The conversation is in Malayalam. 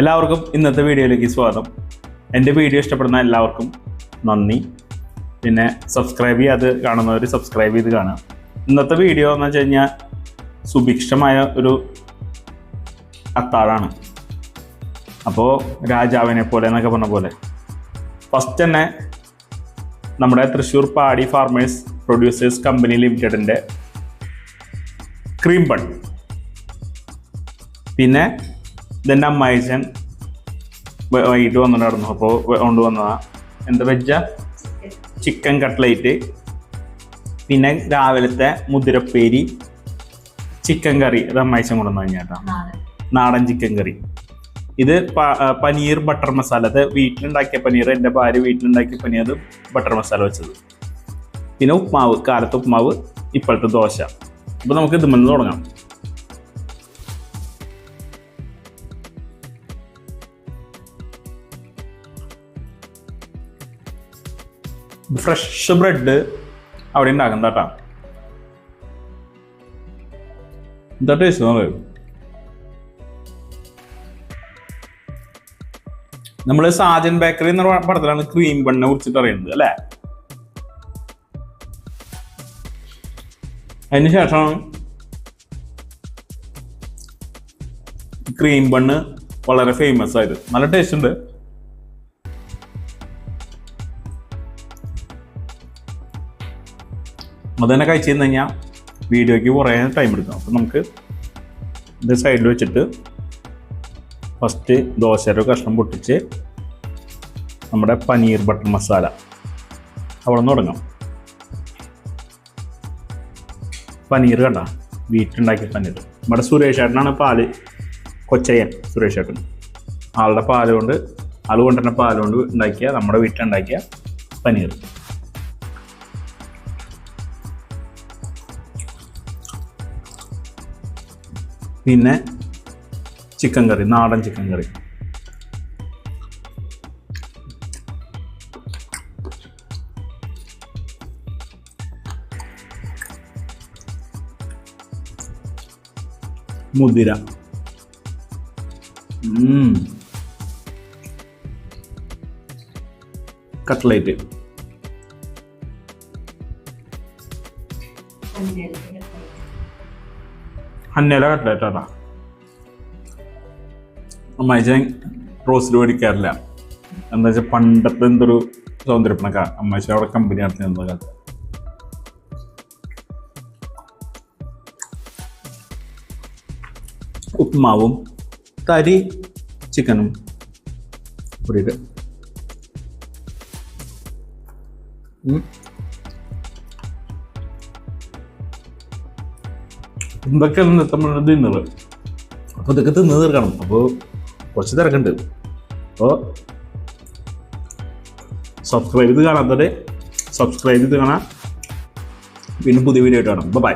എല്ലാവർക്കും ഇന്നത്തെ വീഡിയോയിലേക്ക് സ്വാഗതം. എന്റെ വീഡിയോ ഇഷ്ടപ്പെടുന്ന എല്ലാവർക്കും നന്ദി. പിന്നെ സബ്സ്ക്രൈബ് ചെയ്യാതെ കാണുന്നവർ സബ്സ്ക്രൈബ് ചെയ്ത് കാണുക. ഇന്നത്തെ വീഡിയോ എന്ന് വെച്ച് കഴിഞ്ഞാൽ സുഭിക്ഷമായ ഒരു അത്താഴാണ്. അപ്പോൾ രാജാവിനെ പോലെ എന്നൊക്കെ പറഞ്ഞ പോലെ. ഫസ്റ്റ് തന്നെ നമ്മുടെ തൃശ്ശൂർ പാടി ഫാർമേഴ്സ് പ്രൊഡ്യൂസേഴ്സ് കമ്പനി ലിമിറ്റഡിന്റെ ക്രീം ബൺ പിന്നെ ഇതെന്റെ അമ്മായിച്ചൻ വൈകിട്ട് വന്നിട്ടുണ്ടായിരുന്നു അപ്പോൾ കൊണ്ട് വന്നതാ. എന്താ വെച്ച? ചിക്കൻ കട്ട്ലേറ്റ് പിന്നെ രാവിലത്തെ മുതിരപ്പേരി ചിക്കൻ കറി അത് അമ്മായിച്ചൻ കൊണ്ടുവന്നു കഴിഞ്ഞാട്ടാ നാടൻ. ചിക്കൻ കറി ഇത് പനീർ ബട്ടർ മസാല അത് വീട്ടിലുണ്ടാക്കിയ പനീർ എന്റെ ഭാര്യ വീട്ടിലുണ്ടാക്കിയ പനീർ അത് ബട്ടർ മസാല വെച്ചത്. പിന്നെ ഉപ്മാവ് കാലത്ത് ഉപ്മാവ് ഇപ്പോഴത്തെ ദോശ. അപ്പോൾ നമുക്ക് ഇത് നിന്ന് തുടങ്ങാം. ഫ്രഷ് ബ്രെഡ് അവിടെ ഉണ്ടാക്കും കേട്ടാ എന്താ നമ്മൾ സാജൻ ബേക്കറി എന്ന പടത്തിലാണ് ക്രീം ബണ്ണിനെ കുറിച്ചിട്ട് അറിയുന്നത് അല്ലേ? അതിന് ശേഷം ക്രീം ബണ്ണ് വളരെ ഫേമസ് ആയത് നല്ല ടേസ്റ്റ് ഉണ്ട്. അത് തന്നെ കഴിച്ചു കഴിഞ്ഞ് കഴിഞ്ഞാൽ വീഡിയോയ്ക്ക് കുറേ ടൈം എടുക്കും അപ്പം നമുക്ക് ഇത് സൈഡിൽ വെച്ചിട്ട് ഫസ്റ്റ് ദോശയുടെ കഷ്ണം പൊട്ടിച്ച് നമ്മുടെ പനീർ ബട്ടർ മസാല അവിടെ നിന്ന് തുടങ്ങാം. പനീർ കണ്ട? വീട്ടിലുണ്ടാക്കിയ പനീർ. നമ്മുടെ സുരേഷ് ഏട്ടനാണ് പാൽ കൊച്ചയ്യൻ സുരേഷ് ഏട്ടൻ. ആളുടെ പാൽ കൊണ്ട് ആൾ കൊണ്ടുവരുന്ന പാൽ കൊണ്ട് ഉണ്ടാക്കിയ നമ്മുടെ വീട്ടിലുണ്ടാക്കിയ പനീർ. പിന്നെ ചിക്കൻ കറി നാടൻ ചിക്കൻ കറി. മുതിര. കട്ട്ലേറ്റ്. ഹന്നല കട്ട്ലേറ്റ് ആട്ടാ അമ്മായിച്ചൻ റോസ്റ്റ് മേടിക്കാറില്ല എന്താ വെച്ചാൽ പണ്ടത്തെ എന്തൊരു സൗന്ദര്യപ്പണക്ക അമ്മായിച്ച അവിടെ കമ്പനി നടത്തി നിന്ന കാലത്ത്. ഉപ്മാവും തരി ചിക്കനും കൂടിയിട്ട് ഇന്നത്തെ നമ്മുടെ ഡിന്നറ് അപ്പോൾ ഇതൊക്കെ തിന്ന് തീർക്കണം. അപ്പോൾ കുറച്ച് തിരക്കുണ്ട്. അപ്പോൾ സബ്സ്ക്രൈബ് ചെയ്ത് കാണാത്തവരെ സബ്സ്ക്രൈബ് ചെയ്ത് കാണാം. വീണ്ടും പുതിയ വീഡിയോ ആയിട്ട് കാണാം. ബൈ